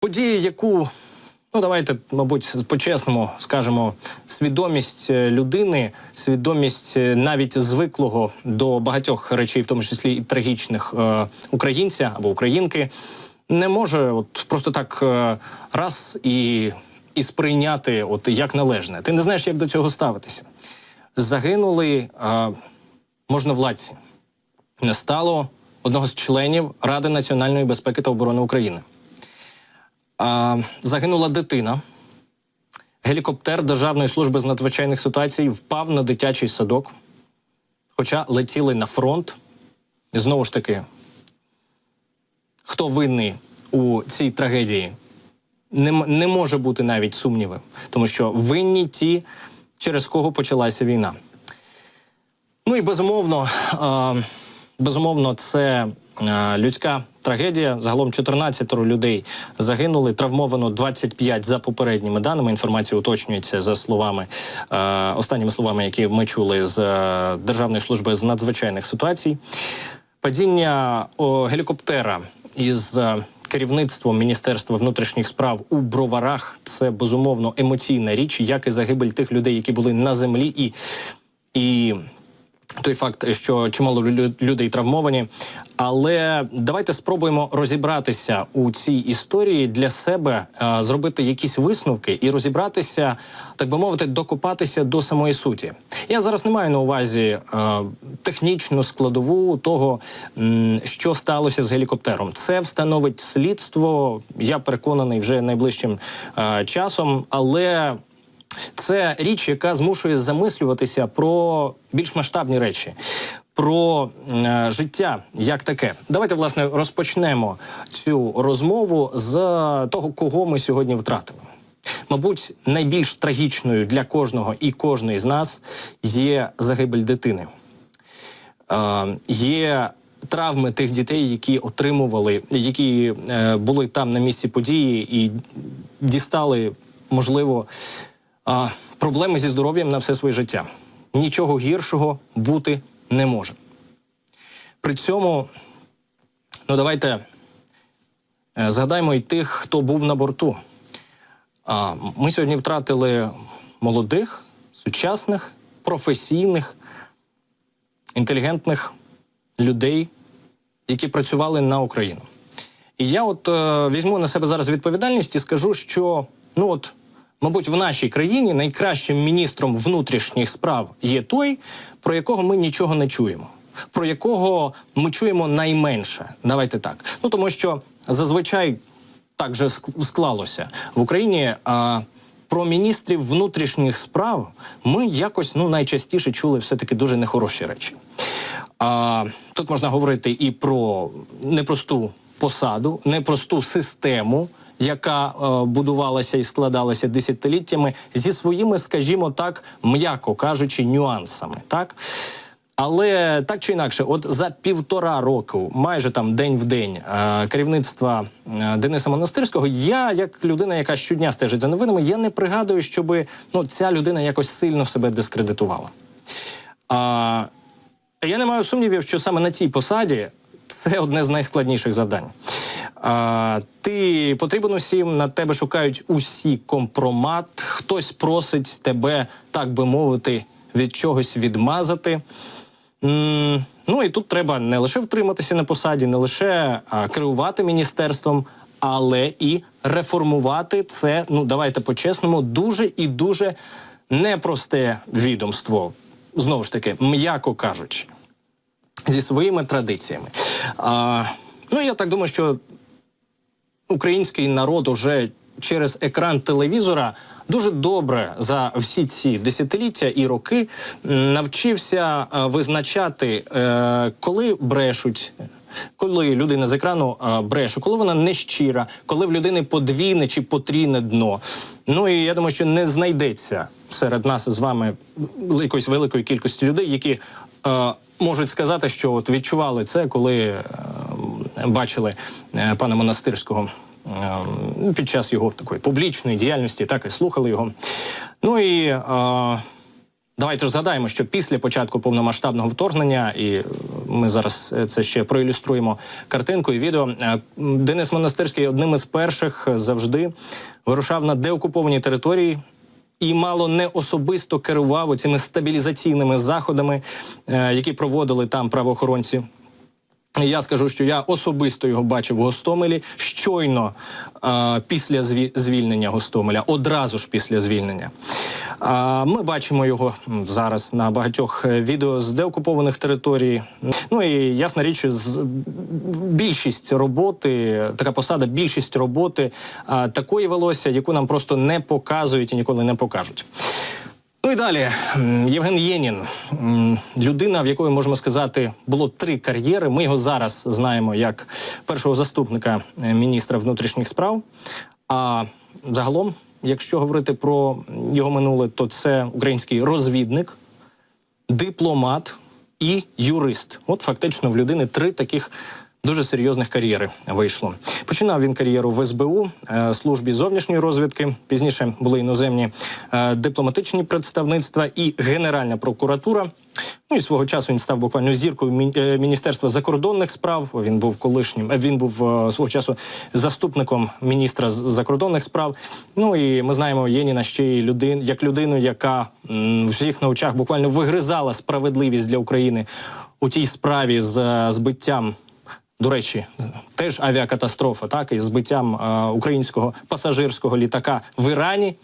Події, яку ну давайте, мабуть, по-чесному скажемо, свідомість е, людини, свідомість е, навіть звиклого до багатьох речей, в тому числі і трагічних е, українця або українки, не може от просто так раз і, і сприйняти от як належне. Ти не знаєш, як до цього ставитися. Загинули можновладці. Не стало одного з членів Ради національної безпеки та оборони України. А, загинула дитина. Гелікоптер Державної служби з надзвичайних ситуацій впав на дитячий садок. Хоча летіли на фронт. Знову ж таки, хто винний у цій трагедії, не, не може бути навіть сумнівів, тому що винні ті, через кого почалася війна. Ну і безумовно, безумовно, це людська трагедія. Загалом 14 людей загинули, травмовано 25 за попередніми даними. Інформація уточнюється за словами останніми словами, які ми чули з е, Державної служби з надзвичайних ситуацій. Падіння гелікоптера із е, керівництвом Міністерства внутрішніх справ у броварах це безумовно емоційна річ, як і загибель тих людей, які були на землі, і, і той факт, що чимало лю- людей травмовані. Але давайте спробуємо розібратися у цій історії для себе, е, зробити якісь висновки і розібратися, так би мовити, докопатися до самої суті. Я зараз не маю на увазі е, технічну складову того, що сталося з гелікоптером. Це встановить слідство. Я переконаний вже найближчим е, часом, але це річ, яка змушує замислюватися про більш масштабні речі, про е, життя як таке. Давайте власне розпочнемо цю розмову з того, кого ми сьогодні втратили. Мабуть, найбільш трагічною для кожного і кожної з нас є загибель дитини. Е, є травми тих дітей, які отримували, які е, були там на місці події і дістали, можливо, е, проблеми зі здоров'ям на все своє життя. Нічого гіршого бути не може. При цьому, ну давайте е, згадаймо і тих, хто був на борту. А, ми сьогодні втратили молодих, сучасних, професійних, інтелігентних людей, які працювали на Україну. І я от е, візьму на себе зараз відповідальність і скажу, що ну от, мабуть, в нашій країні найкращим міністром внутрішніх справ є той, про якого ми нічого не чуємо. Про якого ми чуємо найменше, давайте так. Ну тому що зазвичай так же склалося в Україні. А, про міністрів внутрішніх справ ми якось ну найчастіше чули все таки дуже нехороші речі. А, тут можна говорити і про непросту посаду, непросту систему, яка е, будувалася і складалася десятиліттями зі своїми, скажімо так, м'яко кажучи, нюансами. Так. Але так чи інакше, от за півтора року, майже там день в день, е, керівництва е, Дениса Монастирського, я, як людина, яка щодня стежить за новинами, я не пригадую, щоб ну, ця людина якось сильно себе дискредитувала. А, я не маю сумнівів, що саме на цій посаді це одне з найскладніших завдань. А, ти потрібен усім, на тебе шукають усі компромат, хтось просить тебе, так би мовити, від чогось відмазати. М, Ну і тут треба не лише втриматися на посаді, не лише а, керувати міністерством, але і реформувати це. Ну давайте по-чесному, дуже і дуже непросте відомство. Знову ж таки, м'яко кажучи, зі своїми традиціями. А, ну я так думаю, що український народ уже через екран телевізора дуже добре за всі ці десятиліття і роки навчився визначати, е, коли брешуть. Коли людина з екрану бреше, коли вона нещира, коли в людини подвійне чи потрійне дно. Ну і я думаю, що не знайдеться серед нас з вами якоїсь великої кількості людей, які е, можуть сказати, що от відчували це, коли е, бачили е, пана монастирського е, під час його такої публічної діяльності, так і слухали його. Ну і Давайте ж згадаємо, що після початку повномасштабного вторгнення, і ми зараз це ще проілюструємо картинкою, відео. е, Денис Монастирський одним із перших завжди вирушав на деокуповані території. І мало не особисто керував цими стабілізаційними заходами, е, які проводили там правоохоронці. Я скажу, що я особисто його бачив в Гостомелі щойно е, після зві- звільнення Гостомеля, одразу ж після звільнення. А ми бачимо його зараз на багатьох е, відео з деокупованих територій. Ну і ясна річ, більшість роботи, така посада, більшість роботи а, такої велося, яку нам просто не показують і ніколи не покажуть. Ну і далі Євген Єнін, людина, в якої можемо сказати, було три кар'єри. Ми його зараз знаємо як першого заступника е, міністра внутрішніх справ. А загалом, якщо говорити про його минуле, то це український розвідник, дипломат і юрист. От фактично в людини три таких. Дуже серйозних кар'єри вийшло. Починав він кар'єру в СБУ, е, службі зовнішньої розвідки. Пізніше були іноземні е, дипломатичні представництва і Генеральна прокуратура. Ну і свого часу він став буквально зіркою е, Міністерства закордонних справ. Він був колишнім. Він був свого часу заступником міністра закордонних справ. Ну і ми знаємо Єніна ще й людин, як людину, яка у всіх на очах буквально вигризала справедливість для України у тій справі з збиттям. До речі, теж авіакатастрофа, так із збиттям е, українського пасажирського літака в Ірані.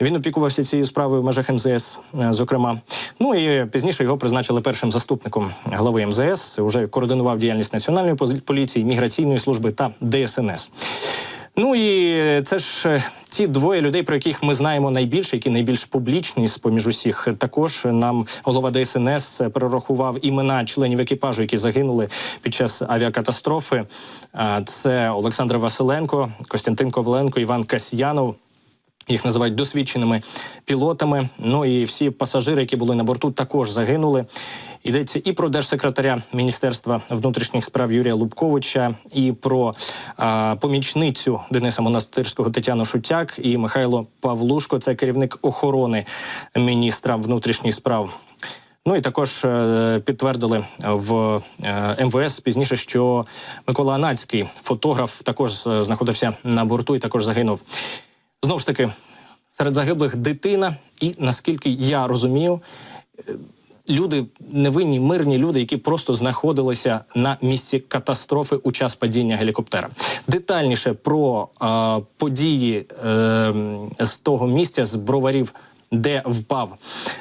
Він опікувався цією справою в межах МЗС, е, зокрема. Ну і пізніше його призначили першим заступником глави МЗС. Вже координував діяльність національної поліції, міграційної служби та ДСНС. Ну і це ж е, ті двоє людей, про яких ми знаємо найбільше, які найбільш публічні з поміж усіх. Також нам голова ДСНС перерахував імена членів екіпажу, які загинули під час авіакатастрофи. Це Олександр Василенко, Костянтин Коваленко, Іван Касьянов. Їх називають досвідченими пілотами. Ну і всі пасажири, які були на борту, також загинули. Йдеться і про держсекретаря Міністерства внутрішніх справ Юрія Лубковича, і про а, помічницю Дениса Монастирського Тетяну Шутяк і Михайло Павлушко. Це керівник охорони міністра внутрішніх справ. Ну і також е, підтвердили в е, МВС пізніше, що Микола Анацький, фотограф, також е, знаходився на борту і також загинув. Знову ж таки, серед загиблих дитина, і наскільки я розумію, е, люди невинні, мирні люди, які просто знаходилися на місці катастрофи у час падіння гелікоптера. Детальніше про е, події е, з того місця, з броварів. Де впав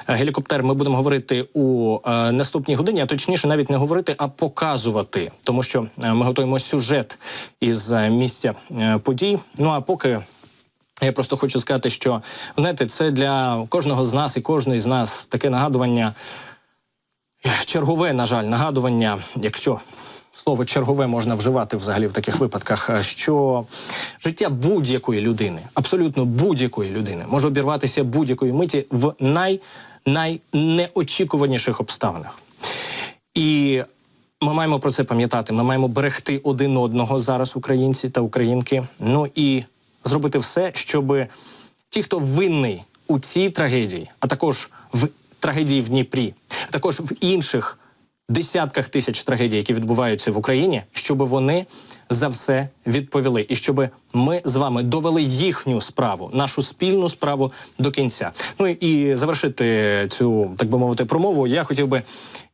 гелікоптер, ми будемо говорити у е, наступній годині, а точніше, навіть не говорити, а показувати, тому що е, ми готуємо сюжет із е, місця подій. Ну а поки я просто хочу сказати, що знаєте, це для кожного з нас і кожної з нас таке нагадування, чергове, на жаль, нагадування, якщо слово чергове можна вживати взагалі в таких випадках, е, що життя будь-якої людини, абсолютно будь-якої людини, може обірватися будь-якої миті в най, найнеочікуваніших обставинах. І ми маємо про це пам'ятати. Ми маємо берегти один одного зараз, українці та українки. Ну і зробити все, щоб ті, хто винний у цій трагедії, а також в трагедії в Дніпрі, а також в інших десятках тисяч трагедій, які відбуваються в Україні, щоб вони за все відповіли, і щоб ми з вами довели їхню справу, нашу спільну справу до кінця. Ну і завершити цю, так би мовити, промову. Я хотів би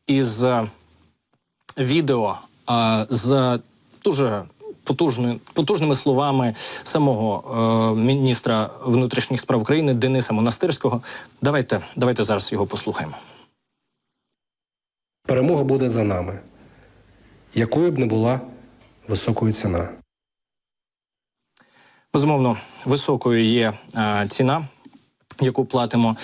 із е, відео з дуже потужними, потужними словами самого е, міністра внутрішніх справ України Дениса Монастирського. Давайте, давайте зараз його послухаємо. Перемога буде за нами, якою б не була високою ціна. Безумовно, високою є е, ціна, яку платимо.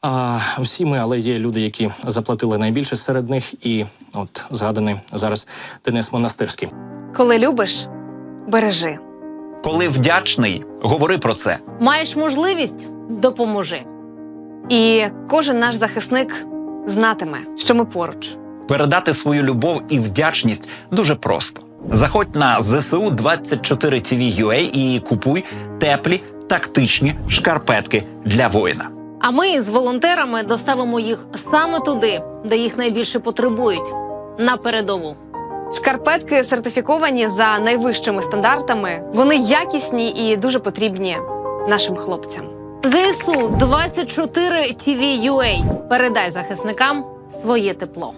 А всі ми, але є люди, які заплатили найбільше серед них, і от згаданий зараз Денис Монастирський. Коли любиш, бережи. Коли вдячний, говори про це. Маєш можливість допоможи. І кожен наш захисник знатиме, що ми поруч. Передати свою любов і вдячність дуже просто. Заходь на ЗСУ 24 TV UA і купуй теплі тактичні шкарпетки для воїна. А ми з волонтерами доставимо їх саме туди, де їх найбільше потребують на передову. Шкарпетки сертифіковані за найвищими стандартами. Вони якісні і дуже потрібні нашим хлопцям. ЗСУ 24 TV UA. Передай захисникам своє тепло.